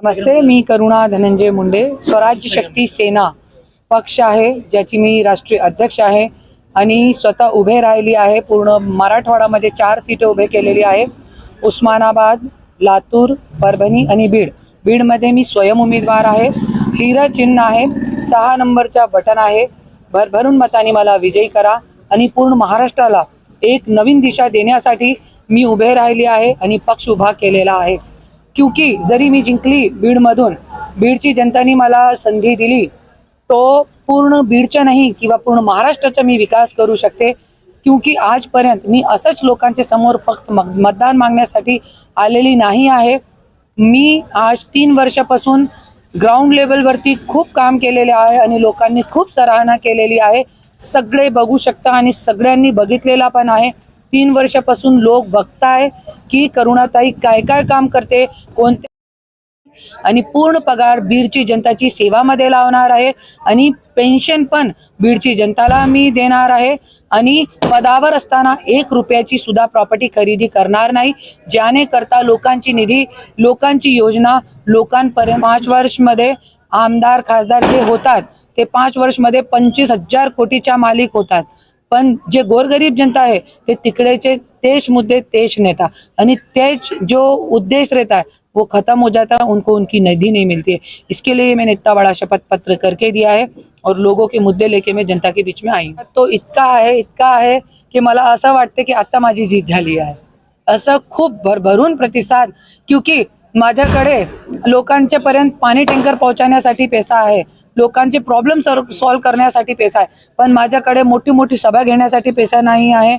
नमस्ते मी करुणा धनंजय मुंडे स्वराज्य शक्ती सेना पक्ष आहे ज्याची मी राष्ट्रीय अध्यक्ष आहे आणि स्वतः उभे राहिली आहे पूर्ण मराठवाडामध्ये चार सीटं उभे केलेली आहे. उस्मानाबाद लातूर परभणी आणि बीड. बीडमध्ये मी स्वयं उमेदवार आहे. हिरा चिन्ह आहे सहा नंबरच्या बटन आहे. भरभरून मताने मला विजयी करा आणि पूर्ण महाराष्ट्राला एक नवीन दिशा देण्यासाठी मी उभे राहिली आहे आणि पक्ष उभा केलेला आहे. क्योंकि जरी मी जिंकली बीडमधून बीडची जनतानी मला संधी दिली तो पूर्ण बीडच्या नाही किंवा पूर्ण महाराष्ट्राचा मी विकास करू शकते. क्योंकि आजपर्यंत मी असंच लोकांच्या समोर फक्त मतदान मागण्यासाठी आलेली नाही आहे. मी आज तीन वर्षापासून ग्राउंड लेवलवरती खूप काम केलेले आहे आणि लोकांनी खूप सराहना केलेली आहे. सगळे बघू शकता आणि सगळ्यांनी बघितलेला पण आहे. तीन वर्षापासून लोक बघताय की करुणाताई काय काय काम करते कोणते आणि पूर्ण पगार बीडची जनताची सेवामध्ये लावणार आहे आणि पेन्शन पण बीडची जनताला मी देणार आहे. आणि पदावर असताना एक रुपयाची सुद्धा प्रॉपर्टी खरेदी करणार नाही. ज्याने करता लोकांची निधी लोकांची योजना लोकांपर्यंत पाच वर्षमध्ये आमदार खासदार जे होतात ते पाच वर्षमध्ये पंचवीस हजार कोटीच्या मालिक होतात. पण जे गोरगरीब जनता आहे ते तिकडेचे तेज मुद्दे तेज नेता. आणि तेज जो उद्देश्य रहता है वो खत्म हो जाता है उनको उनकी निधि नहीं मिलती है. इसके लिए मैंने इतना बड़ा शपथ पत्र करके दिया है और लोगों के मुद्दे लेके मैं जनता के बीच में आई तो इतका आहे इतका आहे की मला असं वाटतं की आता माझी जीत झाली आहे. असं खूप भरभरून प्रतिसाद क्योंकि माझ्याकडे लोकांच्या पर्यंत पाणी टँकर पोहोचवण्यासाठी पैसा आहे. लोकांचे प्रॉब्लेम सॉल्व्ह करण्यासाठी पैसा आहे. पण माझ्याकडे मोठी मोठी सभा घेण्यासाठी पैसा नाही आहे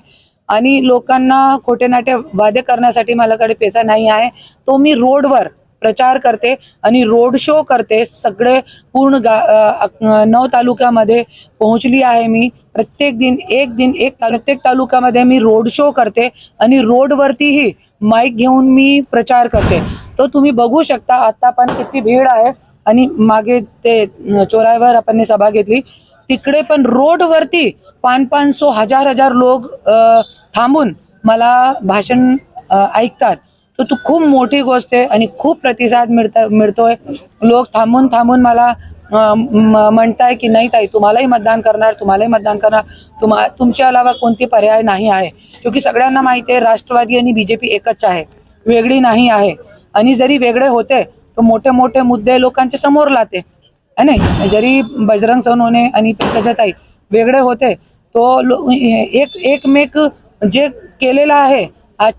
आणि लोकांना खोटे नाटे वादे करण्यासाठी माझ्याकडे पैसा नाही आहे. तो मी रोडवर प्रचार करते आणि रोड शो करते. सगळे पूर्ण गा नऊ तालुक्यामध्ये पोहोचली आहे मी. प्रत्येक दिन एक दिन एक प्रत्येक तालुक्यामध्ये मी रोड शो करते आणि रोडवरतीही माईक घेऊन मी प्रचार करते. तो तुम्ही बघू शकता. आता पण किती भीड आहे. आणि मागे ते चोरायवर चोरावर आपण सभा घेतली. तिकडे पण रोडवरती पाच पाच सो हजार हजार लोक थांबून मला भाषण ऐकतात. तर तू खूप मोठी गोष्ट आहे आणि खूप प्रतिसाद मिळता मिळतोय. लोक थांबून थांबून मला म्हणताय की नाही ताई तुम्हालाही मतदान करणार तुम्हालाही मतदान करणार. तुम्हा तुमच्या अलावा कोणती पर्याय नाही आहे. क्योंकि सगळ्यांना माहिती आहे राष्ट्रवादी आणि बीजेपी एकच आहे. वेगळी नाही आहे. आणि जरी वेगळे होते तो मोठे मोठे मुद्दे लोकांच्या समोर लाते है नाही? जरी बजरंग सोनवणे आणि पंकजाताई वेगळे होते तो एक एकमेक जे केलेलं आहे आज,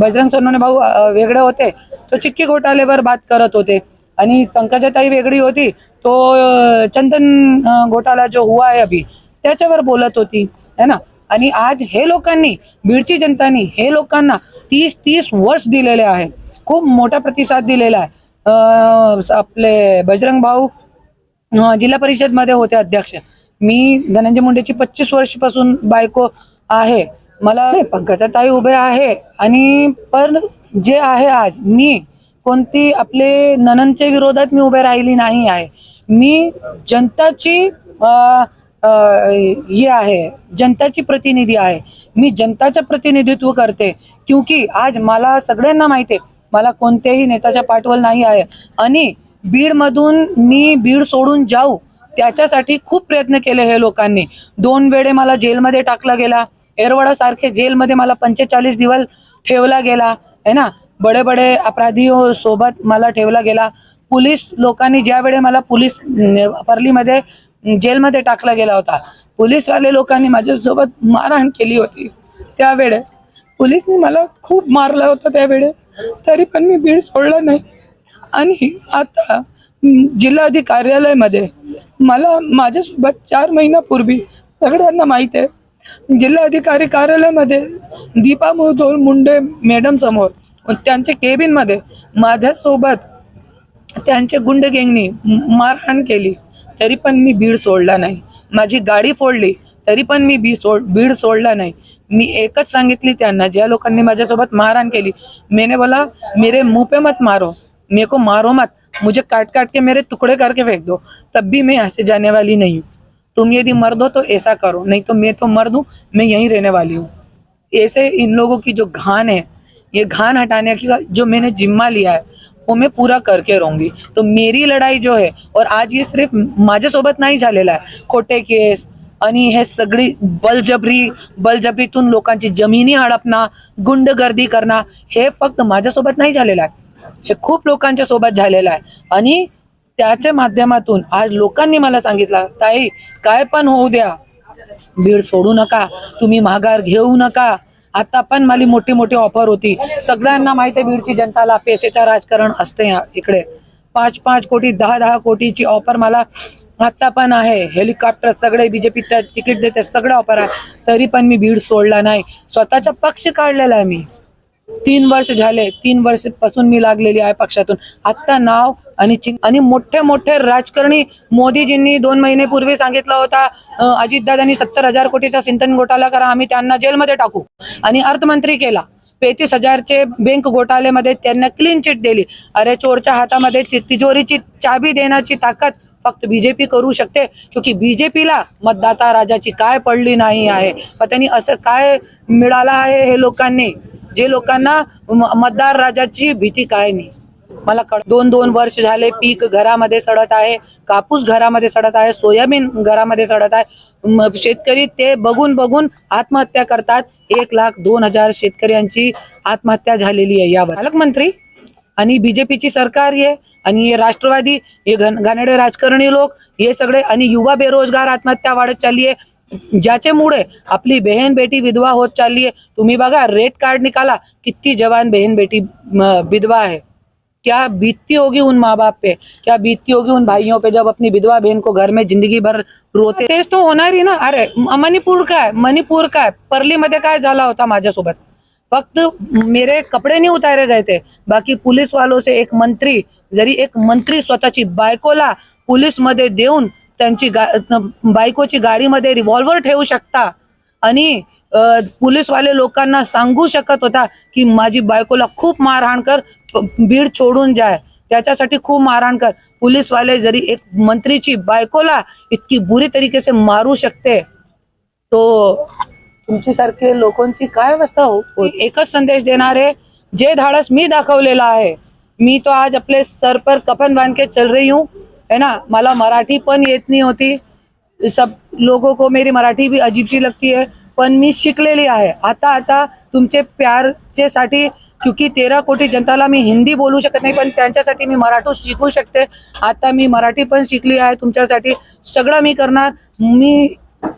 बजरंग सोनवणे भाऊ वेगळे होते तो चिक्की घोटाळेवर बात करत होते. आणि पंकजाताई वेगळी होती तो चंदन घोटाळा जो हुआ है अभी त्याच्यावर बोलत होती है ना? आणि आज हे लोकांनी बीडची जनतानी हे लोकांना तीस तीस वर्ष दिलेले आहे खूप मोठा प्रतिसाद दिलेला आहे. आपले बजरंग भाऊ जिल्हा परिषदमध्ये होते अध्यक्ष. मी धनंजय मुंडेची पच्चीस वर्षपासून बायको आहे. मला पंकजाताई उभे आहे आणि पण जे आहे आज मी कोणती आपले ननंदच्या विरोधात मी उभे राहिली नाही आहे. मी जनताची हे आहे जनताची प्रतिनिधी आहे. मी जनताचं प्रतिनिधित्व करते. क्योंकि आज मला सगळ्यांना माहिती आहे मला कोणत्याही नेत्याच्या पाठवल नाही आहे. आणि बीडमधून मी बीड सोडून जाऊ त्याच्यासाठी खूप प्रयत्न केले हे लोकांनी. दोन वेळे मला जेलमध्ये टाकला गेला. एरवडासारखे जेलमध्ये मला पंचेचाळीस दिवस ठेवला गेला. है ना? बडे बडे अपराधी सोबत मला ठेवला गेला. पोलीस लोकांनी ज्या वेळे मला पोलीस पर्लीमध्ये परलीमध्ये जेलमध्ये टाकला गेला होता पोलीसवाले लोकांनी माझ्यासोबत मारहाण केली होती त्यावेळे. पोलिसने मला खूप मारलं होतं त्यावेळे. तरी पण मी बीड सोडलं नाही. आणि आता हं, जिल्हाधिकारी कार्यालयामध्ये मला माझ्यासोबत चार महिन्यापूर्वी सगळ्यांना माहीत आहे. जिल्हाधिकारी कार्यालयामध्ये दीपा मुधोल मुंडे मॅडम समोर त्यांच्या केबिनमध्ये माझ्यासोबत त्यांचे गुंडगेंगनी मारहाण केली. तरी पण मी बीड सोडला नाही. माझी गाडी फोडली. तरी पण मी बी सोड बीड सोडला नाही. मी एकच सांगितली त्यांना, ज्या लोकांनी माझ्यासोबत मारहाण केली, मैंने बोला, मेरे मुँह पे मत मारो, मेरे को मारो मत, मुझे काट काट के मेरे टुकड़े करके फेंक दो, तब भी मैं यहाँ से जाने वाली नहीं हूँ। तुम यदि मर दो तो ऐसा करो, नहीं तो मैं तो मर दूँ, मैं यहीं रहने वाली हूँ। ऐसे इन लोगों की जो घान है, ये घान हटाने की जो मैंने जिम्मा लिया है, वो मैं पूरा करके रहूँगी। तो मेरी लड़ाई जो है, और आज ये सिर्फ़ माजे माझ्यासोबत नाही झालेला आहे खोटे केस आणि हे सगळी बलजबरी बलजबरीतून लोकांची जमिनी हडपणं गुंडगर्दी करणं हे फक्त माझ्यासोबत नाही झालेलं आहे. हे खूप लोकांच्या सोबत झालेलं आहे. आणि त्याच्या माध्यमातून आज लोकांनी मला सांगितलं ताई काय पण होऊ द्या. बीड सोडू नका. तुम्ही माघार घेऊ नका. आता पण मला मोठी मोठी ऑफर होती. सगळ्यांना माहिती आहे बीडची जनताला पैसेचा राजकारण असते या- इकडे. पाच पाच कोटी दहा दहा कोटीची ऑफर मला आता पण आहे. हेलिकॉप्टर सगळे बीजेपी तिकीट देते सगळं ऑफर आहे. तरी पण मी भीड सोडला नाही. स्वतःचा पक्ष काढलेला आहे मी. तीन वर्ष झाले तीन वर्षपासून मी लागलेली आहे पक्षातून. आत्ता नाव आणि आणि मोठे मोठे राजकारणी मोदीजींनी दोन महिने पूर्वी सांगितलं होता अजितदादांनी सत्तर हजार कोटीचा सिंतन घोटाळा करा आम्ही त्यांना जेलमध्ये टाकू. आणि अर्थमंत्री केला. पेतीस हजारचे बँक घोटाळ्यामध्ये त्यांना क्लीन चिट दिली. अरे चोरच्या हातामध्ये तिजोरीची चाबी देण्याची ताकद फक्त बीजेपी करू शकते क्योंकि बीजेपीला मतदाता राजाची काय पडली नाही आहे? पण त्यांनी असं काय मिळालं आहे हे लोकांनी? जे लोकांना मतदार राजाची भीती काय नाही? मला कळ दोन दोन वर्ष झाले पीक घरामध्ये सडत आहे कापूस घरामध्ये सडत आहे सोयाबीन घरामध्ये सडत आहे. शेतकरी ते बघून बघून आत्महत्या करतात. एक लाख दोन हजार शेतकऱ्यांची आत्महत्या झालेली आहे यावर. पालकमंत्री आणि बीजेपीची सरकार आहे आणि हे राष्ट्रवादी हे घन राजकारणी लोक हे सगळे आणि युवा बेरोजगार आत्महत्या वाढत चालली आहे. ज्याच्यामुळे आपली बहन बेटी विधवा होत चालली आहे. तुम्ही बघा रेट कार्ड निकाला किती जवान बहन बेटी विधवा है क्या बीतती होगी उन माँ बाप पे? क्या बीतती होगी उन भाइयों पे जब अपनी विधवा बहन को घर में जिंदगी भर रोते? तेच तो होणार ही ना. अरे मणिपूर काय मणिपूर काय परलीमध्ये काय झाला होता माझ्यासोबत? फक्त मेरे कपडे नहीं उतारे गए थे. बाकी पुलिस वालों से एक मंत्री जरी एक मंत्री स्वतःची बायकोला पुलिसमध्ये देऊन त्यांची गा बायकोची गाडीमध्ये रिव्हॉल्वर ठेवू शकता आणि पोलीसवाले लोकांना सांगू शकत होता की माझी बायकोला खूप मारहाण कर बीड सोडून जाय. त्याच्यासाठी खूप मारहाण कर. पोलीसवाले जरी एक मंत्रीची बायकोला इतकी बुरी तरीके से मारू शकते तो तुमची सारखे लोकांची काय अवस्था हो एकच संदेश देणारे जे धाडस मी दाखवलेला आहे मी तो आज आपले सर पर कफन बांध के चल रही हूँ है ना? मला मराठी पण येत नाही होती. सब लोगों को मेरी मराठी भी अजीब सी लगती है पण मी शिकलेली आहे. आता आता तुमचे प्यारचे साठी क्योंकि तेरा कोटी जनताला मी हिंदी बोलू शकत नाही पण त्यांच्यासाठी मी मराठी शिकू शकते. आता मी मराठी पण शिकली आहे तुमच्यासाठी सगळं मी करणार. मी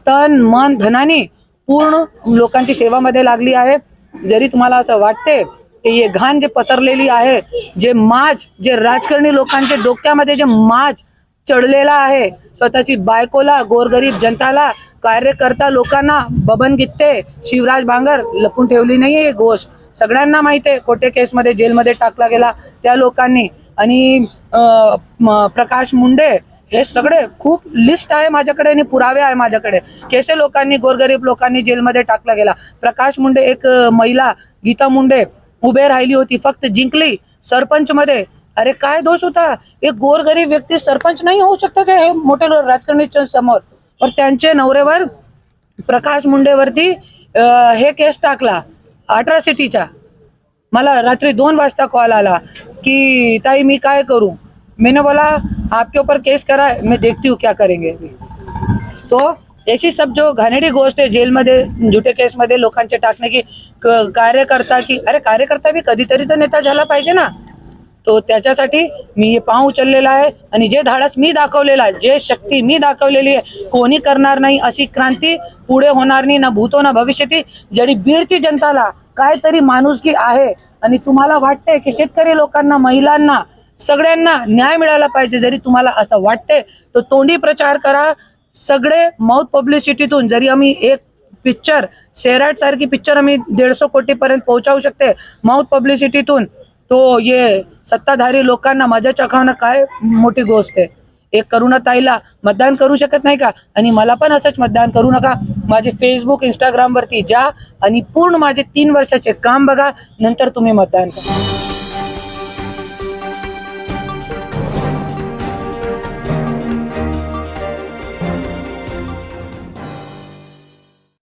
तन मन धनाने पूर्ण लोकांची सेवामध्ये लागली आहे. जरी तुम्हाला असं वाटते ये घाण जे पसरलेली आहे जे माज जे राजकारणी लोकांच्या डोक्यामध्ये जे माज चढलेला आहे स्वतःची बायकोला गोरगरीब जनताला कार्यकर्ता लोकांना बबन गित्ते शिवराज बांगर लपून ठेवली नाहीये ही गोष्ट. सगळ्यांना माहिती आहे कोटे केसमध्ये जेलमध्ये टाकला गेला त्या लोकांनी. आणि प्रकाश मुंडे हे सगळे खूप लिस्ट आहे माझ्याकडे आणि पुरावे आहे माझ्याकडे. केसे लोकांनी गोरगरीब लोकांनी जेलमध्ये टाकला गेला. प्रकाश मुंडे एक महिला गीता मुंडे उभे राहिली होती फक्त जिंकली. सरपंच मध्ये अरे काय दोष होता? एक गोरगरीब व्यक्ती सरपंच नाही होऊ शकतं का हे मोठे राजकारणी समोर? पर त्यांचे नवऱ्यावर प्रकाश मुंडेवरती हे केस टाकला अट्रॉसिटीचा मला रात्री दोन वाजता कॉल आला की ताई मी काय करू? मैंने बोला आपके ऊपर केस करा है मैं देखती हूँ क्या करेंगे. तो ऐसी सब जो घाणेडी गोष्ट आहे जेलमध्ये झुटे केसमध्ये लोकांचे टाकणे की कार्यकर्ता की अरे कार्यकर्ता बी कधीतरी तर नेता झाला पाहिजे ना. तो त्याच्यासाठी मी हे पाव उचललेला आहे आणि जे धाडस मी दाखवलेला आहे जे शक्ती मी दाखवलेली आहे कोणी करणार नाही अशी क्रांती पुढे होणार नाही ना भूतो ना भविष्यती. जरी बीडची जनताला काहीतरी माणुसकी आहे आणि तुम्हाला वाटते की शेतकरी लोकांना महिलांना सगळ्यांना न्याय मिळाला पाहिजे जरी तुम्हाला असं वाटते तर तोंडी प्रचार करा. सगळे माउथ पब्लिसिटीतून जरी आम्ही एक पिक्चर सेराट सारखी पिक्चर आम्ही दीडशे कोटीपर्यंत पोहोचवू शकते. माउथ पब्लिसिटीतून तो ये सत्ताधारी लोकांना मजा चखावणं काय मोठी गोष्ट आहे. एक करुणा ताईला मतदान करू शकत नाही का? आणि मला पण असंच मतदान करू नका. माझे फेसबुक इंस्टाग्राम वरती जा आणि पूर्ण माझे तीन वर्षाचे काम बघा. नंतर तुम्ही मतदान करा.